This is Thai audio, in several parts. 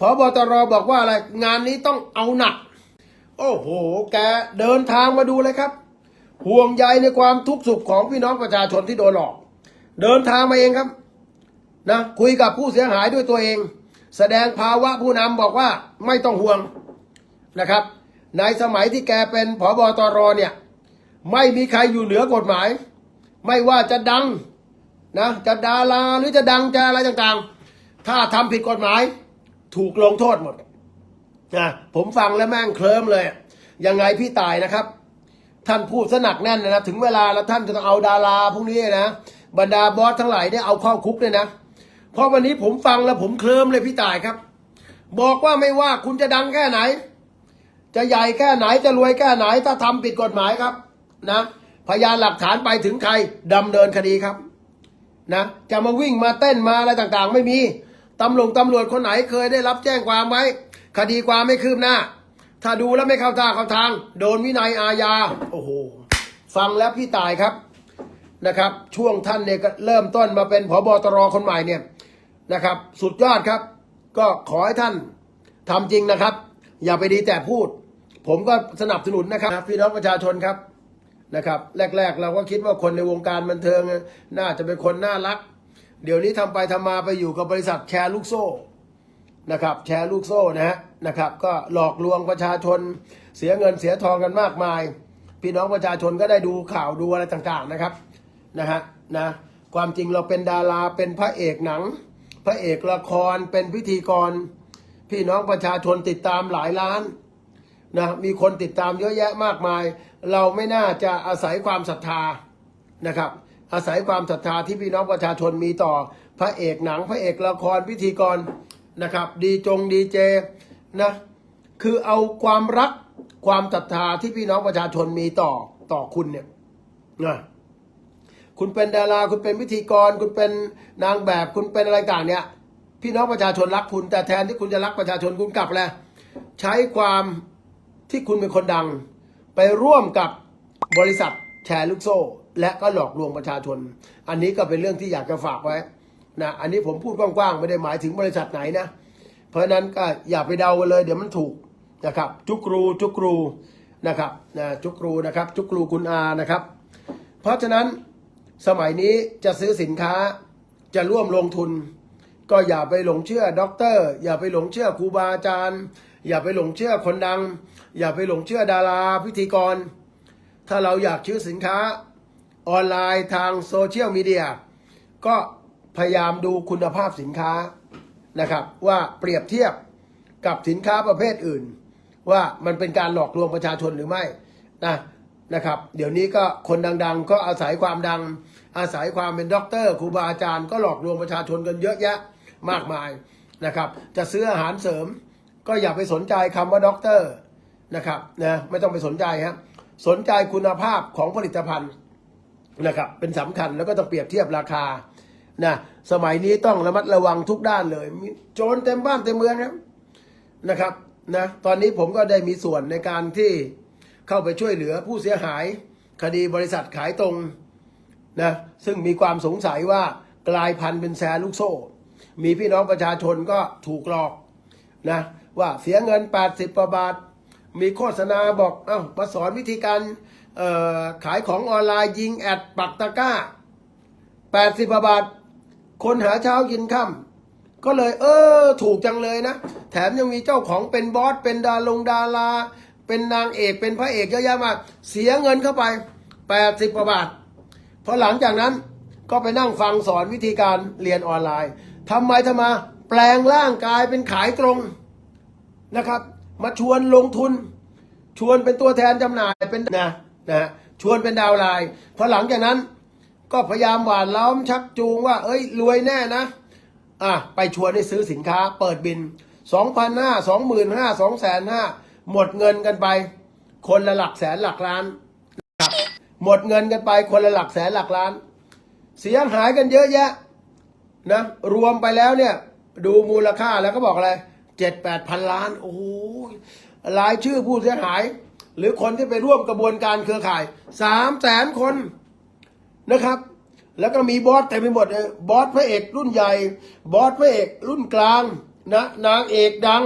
พบตรบอกว่าอะไรงานนี้ต้องเอาหนัก โอ้โห แกเดินทางมาดูเลยครับ ห่วงใยในความทุกข์สุขของพี่น้องประชาชนที่โดนหลอก เดินทางมาเองครับนะคุยกับผู้เสียหายด้วยตัวเอง แสดงภาวะผู้นำบอกว่าไม่ต้องห่วงนะครับ ในสมัยที่แกเป็นผบตรเนี่ย ไม่มีใครอยู่เหนือกฎหมาย ไม่ว่าจะดัง นะจะดาราหรือจะดังจะอะไรต่างๆ ถ้าทำผิดกฎหมาย ถูกลงโทษหมดนะผมฟังแล้วแม่งเคลิ้มเลย ยังไงพี่ตายนะครับ ท่านพูดสนักแน่นนะถึงเวลาแล้วท่านจะต้องเอาดาราพวกนี้นะบรรดาบอสทั้งหลายเนี่ยเอาเข้าคุกเลยนะเพราะวันนี้ผมฟังแล้วผมเคลิ้มเลยพี่ตายครับ บอกว่าไม่ว่าคุณจะดังแค่ไหน จะใหญ่แค่ไหนจะรวยแค่ไหนถ้าทำผิดกฎหมายครับ นะพยานหลักฐานไปถึงใครดำเนินคดีครับ นะจะมาวิ่งมาเต้นมาอะไรต่างๆ ไม่มีตำรวจตำรวจคนไหนเคยได้รับแจ้งความไว้ คดีความไม่คืบหน้า ถ้าดูแล้วไม่เข้าท่าเข้าทาง โดนวินัยอาญาโอ้โหฟังแล้วพี่ตายครับนะครับ ช่วงท่านเนี่ยก็เริ่มต้นมาเป็นผบตรคนใหม่เนี่ยนะครับ สุดยอดครับ ก็ขอให้ท่านทำจริงนะครับ อย่าไปดีแต่พูด ผมก็สนับสนุนนะครับ พี่น้องประชาชนครับ นะครับ แรก ๆ เราก็คิดว่าคนในวงการบันเทิงน่าจะเป็นคนน่ารัก เดี๋ยวนี้ทำไปทำมาไปอยู่กับบริษัทแชร์ลูกโซ่นะครับแชร์ลูกโซ่นะฮะนะครับ ก็หลอกลวงประชาชนเสียเงินเสียทองกันมากมาย พี่น้องประชาชนก็ได้ดูข่าวดูอะไรต่างๆนะครับนะฮะนะความจริงเราเป็นดาราเป็นพระเอกหนัง พระเอกละครเป็นพิธีกร พี่น้องประชาชนติดตามหลายล้าน นะมีคนติดตามเยอะแยะมากมาย เราไม่น่าจะอาศัยความศรัทธานะครับ อาศัยความศรัทธาที่พี่น้องประชาชนมีต่อ พระเอกหนังพระเอกละครพิธีกรนะครับ ดีจงดีเจนะคือเอาความรักความศรัทธาที่พี่น้องประชาชนมีต่อต่อคุณเนี่ยนะคุณเป็นดาราคุณเป็นพิธีกร คุณเป็นนางแบบ คุณเป็นอะไรต่างเนี่ยพี่น้องประชาชนรักคุณ แต่แทนที่คุณจะรักประชาชนคุณกลับแล้วใช้ความ ที่คุณเป็นคนดัง ไปร่วมกับบริษัทแชร์ลูกโซ่ และก็หลอกลวงประชาชน อันนี้ก็เป็นเรื่องที่อยากจะฝากไว้นะอันนี้ผมพูดกว้างๆ ไม่ได้หมายถึงบริษัทไหนนะ เพราะนั้นก็อย่าไปเดากันเลย เดี๋ยวมันถูกนะครับ จุกรูจุกรูนะครับนะจุกรูนะครับ จุกรูคุณอานะครับ เพราะฉะนั้นสมัยนี้จะซื้อสินค้าจะร่วมลงทุน ก็อย่าไปหลงเชื่อด็อกเตอร์ อย่าไปหลงเชื่อครูบาอาจารย์ อย่าไปหลงเชื่อคนดัง อย่าไปหลงเชื่อดาราพิธีกร ถ้าเราอยากซื้อสินค้าออนไลน์ทางโซเชียลมีเดียก็พยายามดูคุณภาพสินค้านะครับ ว่าเปรียบเทียบกับสินค้าประเภทอื่น ว่ามันเป็นการหลอกลวงประชาชนหรือไม่นะนะครับ เดี๋ยวนี้ก็คนดัง ๆ ก็อาศัยความดัง อาศัยความเป็นด็อกเตอร์ครูบาอาจารย์ก็หลอกลวงประชาชนกันเยอะแยะมากมายนะครับ จะซื้ออาหารเสริม ก็อย่าไปสนใจคำว่าด็อกเตอร์นะครับนะไม่ต้องไปสนใจครับสนใจคุณภาพของผลิตภัณฑ์นะครับเป็นสำคัญแล้วก็ต้องเปรียบเทียบราคานะสมัยนี้ต้องระมัดระวังทุกด้านเลยมีโจรเต็มบ้านเต็มเมืองครับนะครับนะตอนนี้ผมก็ได้มีส่วนในการที่เข้าไปช่วยเหลือผู้เสียหาย คดีบริษัทขายตรงนะซึ่งมีความสงสัยว่ากลายพันธุ์เป็นแชร์ลูกโซ่ มีพี่น้องประชาชนก็ถูกหลอกนะ ว่าเสียเงิน 80ประบาท มีโฆษณาบอกเอ้ามาสอนวิธีการขายของออนไลน์ยิงแอดปักตะก้า 80บาท คนหาเช้ากินค่ำก็เลยเออถูกจังเลยนะ แถมยังมีเจ้าของเป็นบอส เป็นดาลงดารา เป็นนางเอกเป็นพระเอกเยอะแยะมาก เสียเงินเข้าไป 80กว่าบาทพอหลังจากนั้นก็ไปนั่งฟังสอนวิธีการเรียนออนไลน์ทำไมทำไมาแปลงร่างกายเป็นขายตรง นะครับ มาชวนลงทุน ชวนเป็นตัวแทนจำหน่ายเป็นนะนะชวนเป็นดาวไลน์พอหลังจากนั้นก็พยายามหวานล้อมชักจูงว่า เอ้ย รวยแน่นะอะไปชวนให้ซื้อสินค้า เปิดบินสองพันห้าสองหมื่นห้าสองแสนห้าหมดเงินกันไป คนละหลักแสนหลักล้าน หมดเงินกันไปคนละหลักแสนหลักล้าน เสียหายกันเยอะแยะนะรวมไปแล้วเนี่ย ดูมูลค่าแล้วก็บอกอะไร เจ็ดแปดพันล้าน โอ้โหรายชื่อผู้เสียหาย หรือคนที่ไปร่วมกระบวนการเครือข่ายสามแสนคนนะครับ แล้วก็มีบอสเต็มไปหมดเลยบอสพระเอกรุ่นใหญ่ บอสพระเอกรุ่นกลางนะนางเอกดัง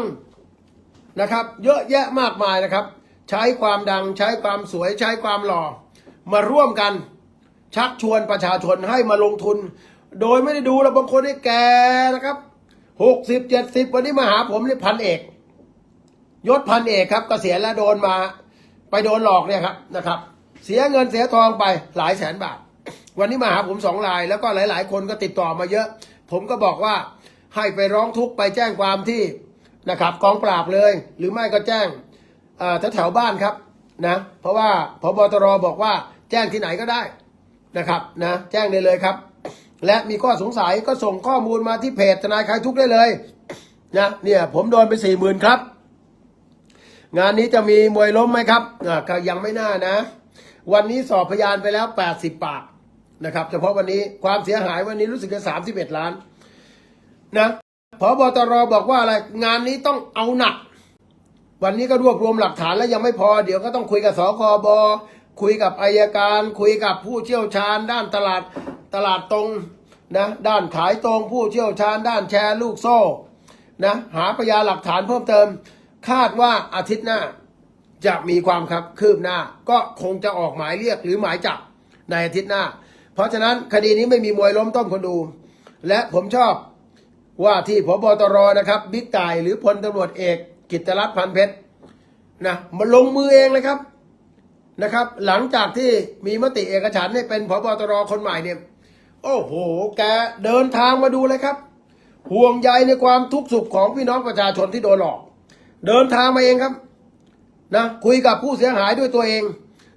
นะครับ เยอะแยะมากมายนะครับ ใช้ความดังใช้ความสวยใช้ความหล่อ มาร่วมกันชักชวนประชาชนให้มาลงทุน โดยไม่ได้ดูแล้วบางคนนี่แก่นะครับ หกสิบเจ็ดสิบวันนี้มาหาผมนี่พันเอกยศพันเอกครับเกษียณแล้วโดนมา ไปโดนหลอกเนี่ยครับนะครับ เสียเงินเสียทองไปหลายแสนบาท วันนี้มาหาผมสองราย แล้วก็หลาย ๆ คนก็ติดต่อมาเยอะ ผมก็บอกว่าให้ไปร้องทุกข์ไปแจ้งความที่นะครับกองปราบเลย หรือไม่ก็แจ้งแถวๆบ้านครับนะเพราะว่าพบตรบอกว่าแจ้งที่ไหนก็ได้นะครับนะแจ้งได้เลยครับ และมีข้อสงสัยก็ส่งข้อมูลมาที่เพจทนายคลายทุกข์ได้เลยนะเนี่ยผมโดนไปสี่หมื่นครับ งานนี้จะมีมวยล้มไหมครับอ่าก็ยังไม่น่านะ วันนี้สอบพยานไปแล้ว 80 ปากนะครับเฉพาะวันนี้ความเสียหายวันนี้รู้สึกจะ31 ล้านนะพบตรบอกว่าอะไรงานนี้ต้องเอาหนัก วันนี้ก็รวบรวมหลักฐานแล้วยังไม่พอ เดี๋ยวก็ต้องคุยกับสคบคุยกับอายการ คุยกับผู้เชี่ยวชาญด้านตลาด ตลาดตรงนะด้านขายตรงผู้เชี่ยวชาญ ด้านแชร์ลูกโซ่นะหาพยานหลักฐานเพิ่มเติม คาดว่าอาทิตย์หน้าจะมีความครับคืบหน้า ก็คงจะออกหมายเรียกหรือหมายจับในอาทิตย์หน้า เพราะฉะนั้นคดีนี้ไม่มีมวยล้มต้มคนดู และผมชอบว่าที่พบตรนะครับบิ๊กต่ายหรือพลตำรวจเอกกิตติรัตน์พันเพชรนะมาลงมือเองเลยครับนะครับ หลังจากที่มีมติเอกฉันให้เป็นพบตรคนใหม่เนี่ย โอ้โห แกเดินทางมาดูเลยครับ ห่วงใยในความทุกข์สุขของพี่น้องประชาชนที่โดนหลอก เดินทางมาเองครับ นะคุยกับผู้เสียหายด้วยตัวเอง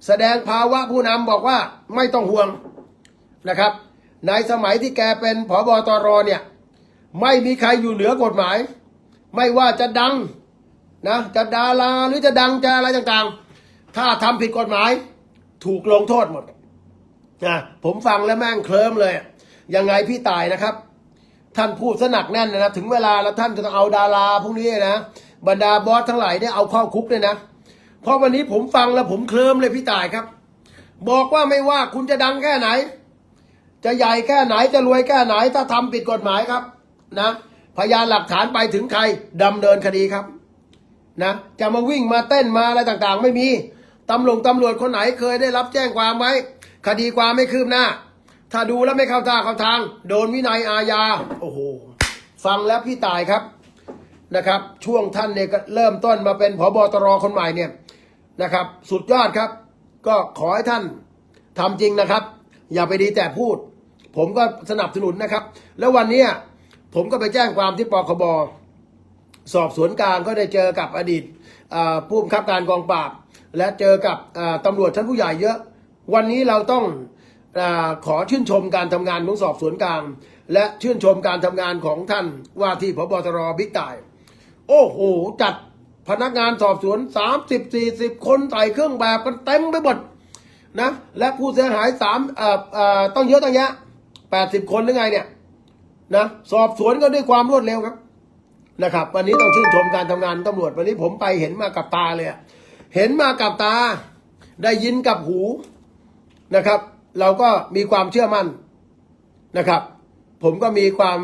แสดงภาวะผู้นำบอกว่าไม่ต้องห่วงนะครับ ในสมัยที่แกเป็นผบตรเนี่ย ไม่มีใครอยู่เหนือกฎหมาย ไม่ว่าจะดังนะจะดาราหรือจะดังจะอะไรต่างๆ ถ้าทำผิดกฎหมาย ถูกลงโทษหมด นะผมฟังแล้วแม่งเคลิ้มเลย ยังไงพี่ตายนะครับ ท่านพูดสนักแน่นนะถึงเวลาแล้วท่านจะต้องเอาดาราพวกนี้นะบรรดาบอสทั้งหลายเนี่ยเอาเข้าคุกเลยนะเพราะวันนี้ผมฟังแล้วผมเคลิ้มเลยพี่ตายครับ บอกว่าไม่ว่าคุณจะดังแค่ไหน จะใหญ่แค่ไหนจะรวยแค่ไหน ถ้าทำผิดกฎหมายครับนะพยานหลักฐานไปถึงใครดำเนินคดีครับนะจะมาวิ่งมาเต้นมาอะไรต่างๆ ไม่มีตำรวจตำรวจคนไหนเคยได้รับแจ้งความไว้ คดีความไม่คืบหน้า ถ้าดูแล้วไม่เข้าท่าเข้าทาง โดนวินัยอาญา โอ้โห ฟังแล้วพี่ตายครับนะครับ ช่วงท่านเนี่ยเริ่มต้นมาเป็นผบตรคนใหม่เนี่ยนะครับ สุดยอดครับ ก็ขอให้ท่านทำจริงนะครับ อย่าไปดีแต่พูด ผมก็สนับสนุนนะครับ แล้ววันนี้ผมก็ไปแจ้งความที่ปคบสอบสวนกลางก็ได้เจอกับอดีตผู้บังคับการกองปราบ และเจอกับอ่าตำรวจชั้นผู้ใหญ่เยอะ วันนี้เราต้องอขอชื่นชมการทำงานของสอบสวนกลาง และชื่นชมการทำงานของท่านว่าที่พบตรบิ๊กต่าย โอ้โห จัดพนักงานสอบสวน 30 40 คนใส่เครื่องแบบกันเต็มไปหมดนะและผู้เสียหายสามต้องเยอะตั้งแยะ80คนหรือไงเนี่ยนะสอบสวนก็ด้วยความรวดเร็วครับนะครับวันนี้ต้องชื่นชมการทำงานตำรวจวันนี้ผมไปเห็นมากับตาเลยเห็นมากับตา ได้ยินกับหู นะครับ เราก็มีความเชื่อมั่นนะครับ ผมก็มีความ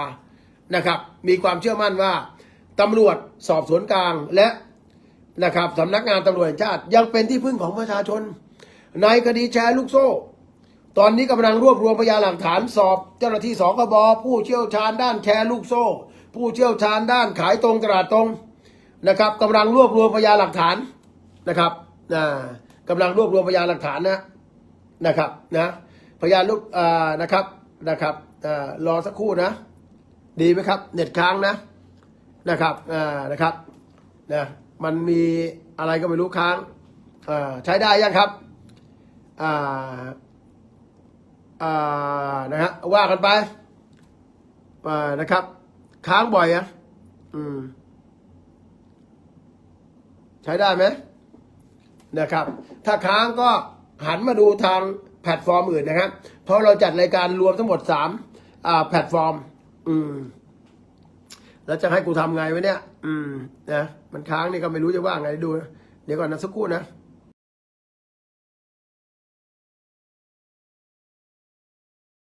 านะครับมีความเชื่อมั่นว่าตำรวจสอบสวนกลางและนะครับสำนักงานตำรวจแห่งชาติ ยังเป็นที่พึ่งของประชาชน ในคดีแชร์ลูกโซ่ ตอนนี้กำลังรวบรวมพยานหลักฐานสอบ เจ้าหน้าที่สกบผู้เชี่ยวชาญด้านแชร์ลูกโซ่ ผู้เชี่ยวชาญด้านขายตรงตลาดตรงนะครับกำลังรวบรวมพยานหลักฐานนะครับอ่า กำลังรวบรวมพยานหลักฐานนะนะครับนะพยานลูกอ่านะครับนะครับอ่ารอสักครู่นะ ดีไหมครับ เน็ตค้างนะนะครับอ่านะครับนะมันมีอะไรก็ไม่รู้ค้างอ่าใช้ได้ยังครับอ่าอ่านะฮะว่ากันไปอ่านะครับ ค้างบ่อยอะอืมใช้ได้ไหม นะครับ ถ้าค้างก็หันมาดูทางแพลตฟอร์มอื่นนะครับ เพราะเราจัดรายการรวมทั้งหมดสามแพลตฟอร์ม อืม แล้วจะให้กูทำไงวะเนี่ย อืมนะมันค้างนี่ก็ไม่รู้จะว่าไงดู เดี๋ยวก่อนนะสักครู่นะ